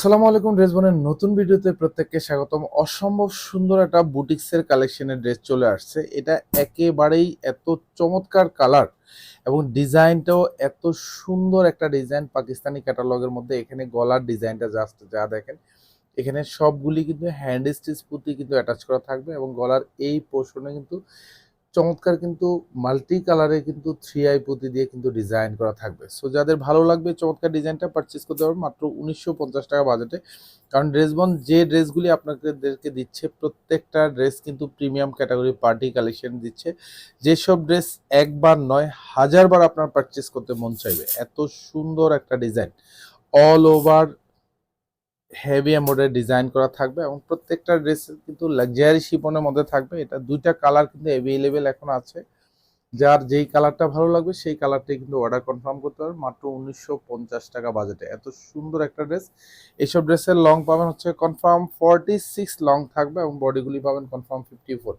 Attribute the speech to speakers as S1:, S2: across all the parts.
S1: আসসালামু আলাইকুম, ড্রেস বোনের নতুন ভিডিওতে প্রত্যেককে স্বাগতম। অসম্ভব সুন্দর একটা বুটিক্সের কালেকশনের ড্রেস চলে আসছে। এটা একেবারেই এত চমৎকার কালার এবং ডিজাইনটাও এত সুন্দর একটা ডিজাইন পাকিস্তানি ক্যাটালগের মধ্যে। এখানে গলার ডিজাইনটা জাস্ট যা দেখেন, এখানে সবগুলি কিন্তু হ্যান্ড স্টিচ পুঁতি কিন্তু অ্যাটাচ করা থাকবে এবং গলার এই পোর্শনে কিন্তু চমৎকার কিন্তু মাল্টি কালারে কিন্তু থ্রি আই পুঁতি দিয়ে কিন্তু ডিজাইন করা থাকবে। সো যাদের ভালো লাগবে চমৎকার ডিজাইনটা পারচেস করতে পারবেন মাত্র উনিশশো পঞ্চাশ টাকা বাজেটে কারণ ড্রেসবন যে ড্রেসগুলি আপনাদেরকে দিচ্ছে, প্রত্যেকটা ড্রেস কিন্তু প্রিমিয়াম ক্যাটাগরি পার্টি কালেকশন দিচ্ছে। যেসব ড্রেস একবার নয়, হাজারবার আপনার পারচেস করতে মন চাইবে। এত সুন্দর একটা design all over heavy embroidery design করা থাকবে এবং প্রত্যেকটা ড্রেস কিন্তু লাক্সারি শিপনের মধ্যে থাকবে। এটা দুইটা কালার কিন্তু অ্যাভেলেবেল এখন আছে। যার যেই কালারটা ভালো লাগবে, সেই কালারটাই কিন্তু অর্ডার কনফার্ম করতে পারবেন মাত্র উনিশশো পঞ্চাশ টাকা বাজেটে এত সুন্দর একটা ড্রেস এইসব ড্রেসের লং পাবেন হচ্ছে কনফার্ম ফর্টি সিক্স লং থাকবে এবং বডিগুলি পাবেন কনফার্ম ফিফটি ফোর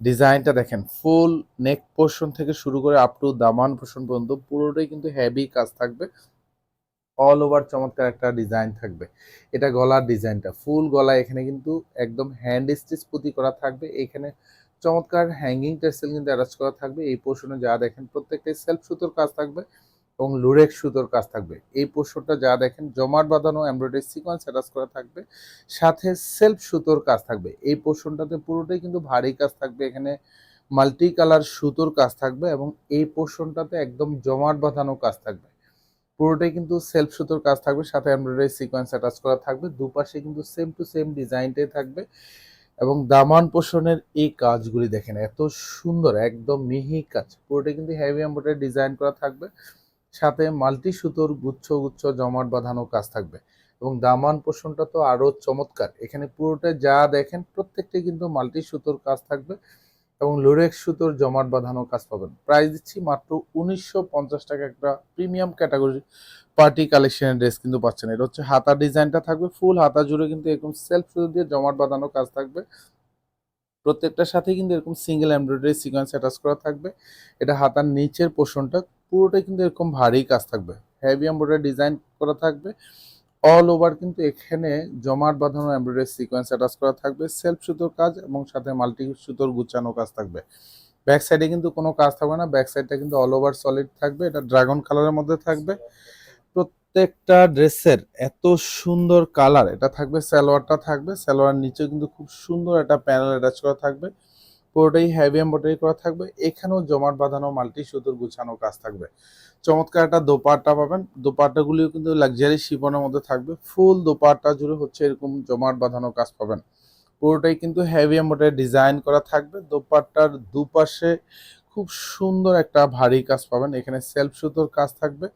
S1: ডিজাইনটা দেখেন ফুল নেক পোর্শন থেকে শুরু করে আপ টু দামান পোর্শন পর্যন্ত পুরোটাই কিন্তু হেভি কাজ থাকবে। অল ওভার চমৎকার একটা ডিজাইন থাকবে। এটা গলার ডিজাইনটা ফুল গলা এখানে কিন্তু একদম হ্যান্ড স্টিচ পুঁতি করা থাকবে। এখানে চমৎকার হ্যাঙ্গিং টেক্সেল কিন্তু অ্যাটাচ করা থাকবে। এই পোর্শনে যা দেখেন প্রত্যেকটাই সেলফ সুতোর কাজ থাকবে এবং লুরেক্স সুতোর কাজ থাকবে। এই পোর্শনটা যা দেখেন জমাট বাঁধানো এমব্রয়ডারি সিকোয়েন্স অ্যাটাচ করা থাকবে। সাথে সেলফ সুতোর কাজ থাকবে। এই পোর্শনটাতে পুরোটাই কিন্তু ভারী কাজ থাকবে। এখানে মাল্টি কালার সুতোর কাজ থাকবে এবং এই পোর্শনটাতে একদম জমাট বাঁধানো কাজ থাকবে। পুরোটাই কিন্তু সেলফ সুতোর কাজ থাকবে, সাথে এমব্রয়ডারি সিকোয়েন্স অ্যাটাচ করা থাকবে, দুপাশে কিন্তু সেম টু সেম ডিজাইনটাই থাকবে এবং দামান পোষণের এই কাজগুলি দেখেন, এত সুন্দর, একদম মিহি কাজ, পুরোটাই কিন্তু হেভি এমব্রয়ডারি ডিজাইন করা থাকবে, সাথে মাল্টি সুতোর গুচ্ছ গুচ্ছ জমাট বাঁধানো কাজ থাকবে এবং দামান পোষণটা তো আরও চমৎকার, এখানে পুরোটা যা দেখেন প্রত্যেকটাই কিন্তু মাল্টি সুতোর কাজ থাকবে এবং লোরেক্স সুতোর জমাট বাঁধানো কাজ পাবেন। প্রাইস দিচ্ছি মাত্র উনিশশো পঞ্চাশ টাকা একটা প্রিমিয়াম ক্যাটাগরি পার্টি কালেকশনের ড্রেস কিন্তু পাচ্ছেন। এটা হচ্ছে হাতা ডিজাইনটা থাকবে ফুল হাতা জুড়ে কিন্তু এরকম সেলফ সুতো দিয়ে জমাট বাঁধানো কাজ থাকবে। প্রত্যেকটার সাথে কিন্তু এরকম সিঙ্গেল এমব্রয়ডারি সিকোয়েন্স অ্যাটাচ করা থাকবে। এটা হাতার নিচের পোষণটা পুরোটাই কিন্তু এরকম ভারী কাজ থাকবে। হেভি এমব্রয়ডারি ডিজাইন করা থাকবে। অল ওভার কিন্তু এখানে জমাট বাঁধানো এমব্রয়ডারি সিকোয়েন্স অ্যাটাচ করা থাকবে সেলফ সুতোর কাজ এবং সাথে মাল্টি সুতোর গুছানো কাজ থাকবে। ব্যাক সাইডে কিন্তু কোনো কাজ থাকবে না ব্যাক সাইডটা কিন্তু অল ওভার সলিড থাকবে, এটা ড্রাগন কালারের মধ্যে থাকবে। প্রত্যেকটা ড্রেসের এত সুন্দর কালার এটা থাকবে, সালোয়ারটা থাকবে সালোয়ার নিচে কিন্তু খুব সুন্দর একটা প্যানেল অ্যাটাচ করা থাকবে। পুরোটাই হেভি এম্বয়ডারি করা থাকবে। এখানেও জমাট বাঁধানো, মাল্টি সুতোর গুছানো কাজ থাকবে। চমৎকার একটা দোপাট্টা পাবেন। দোপাট্টাগুলিও কিন্তু লাক্সারি শিপনের মধ্যে থাকবে। ফুল দোপাট্টা জুড়ে হচ্ছে এরকম জমাট বাঁধানো কাজ পাবেন। পুরোটাই কিন্তু হেভি এম্বয়ডারি ডিজাইন করা থাকবে। দোপাট্টার দুপাশে খুব সুন্দর একটা ভারী কাজ পাবেন। এখানে সেলফ সুতোর কাজ থাকবে।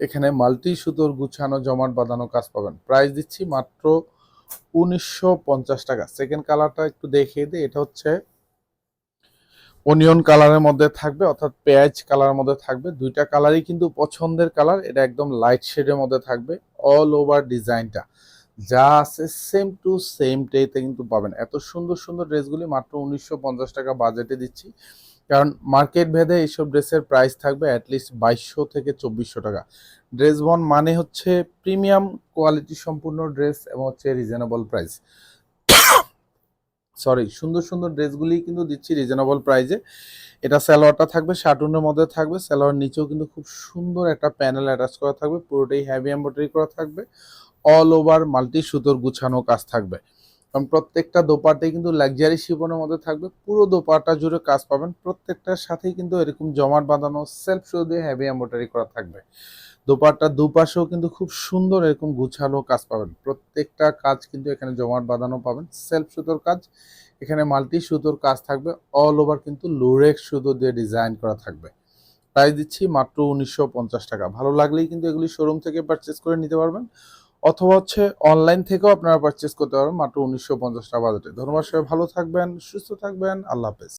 S1: এখানে মাল্টি সুতোর গুছানো, জমাট বাঁধানো কাজ পাবেন। প্রাইস দিচ্ছি মাত্র উনিশশো পঞ্চাশ টাকা। সেকেন্ড কালারটা একটু দেখিয়ে দিই। এটা হচ্ছে অনিয়ন কালারের মধ্যে থাকবে, অর্থাৎ পেঁয়াজ কালারের মধ্যে থাকবে। দুইটা কালারই কিন্তু পছন্দের কালার এটা একদম লাইট শেডের মধ্যে থাকবে অল ওভার ডিজাইনটা যা আছে সেম টু সেম টেতে কিন্তু পাবেন। এত সুন্দর সুন্দর ড্রেসগুলি মাত্র উনিশশো পঞ্চাশ টাকা বাজেটে দিচ্ছি। কারণ মার্কেট ভেদে এইসব ড্রেসের প্রাইস থাকবে অ্যাটলিস্ট বাইশশো থেকে চব্বিশশো টাকা। ড্রেস বন মানে হচ্ছে প্রিমিয়াম কোয়ালিটি সম্পূর্ণ ড্রেস এবং হচ্ছে রিজনেবল প্রাইস সরি সুন্দর সুন্দর ড্রেসগুলি কিন্তু দিচ্ছি রিজনেবল প্রাইজে এটা স্যালোয়ারটা থাকবে শার্টুনের মধ্যে থাকবে। স্যালোয়ার নিচেও কিন্তু খুব সুন্দর একটা প্যানেল অ্যাটাচ করা থাকবে। পুরোটাই হ্যাভি এম্ব্রয়ডারি করা থাকবে। অল ওভার মাল্টি সুতোর গুছানো কাজ থাকবে। কারণ প্রত্যেকটা দোপাটাই কিন্তু লাক্সারি শিপনের মধ্যে থাকবে। পুরো দোপাটা জুড়ে কাজ পাবেন। প্রত্যেকটার সাথেই কিন্তু এরকম জমাট বাঁধানো সেলফ সুতো দিয়ে হ্যাভি এম্ব্রয়ডারি করা থাকবে। দোপাট্টার দুপাশেও কিন্তু খুব সুন্দর এরকম গুছানো কাজ পাবেন। প্রত্যেকটা কাজ কিন্তু এখানে জমাট বাঁধানো পাবেন। সেলফ সুতোর কাজ। এখানে মাল্টি সুতোর কাজ থাকবে। অল ওভার কিন্তু লোরেক সুতো দিয়ে ডিজাইন করা থাকবে। প্রাইস দিচ্ছি মাত্র উনিশশো পঞ্চাশ টাকা। ভালো লাগলেই কিন্তু এগুলি শোরুম থেকে পারচেস করে নিতে পারবেন। অথবা হচ্ছে অনলাইন থেকেও আপনারা পারচেস করতে পারবেন মাত্র উনিশশো পঞ্চাশ টাকা বাজেটে ধন্যবাদ সবাই, ভালো থাকবেন, সুস্থ থাকবেন, আল্লাহ হাফেজ।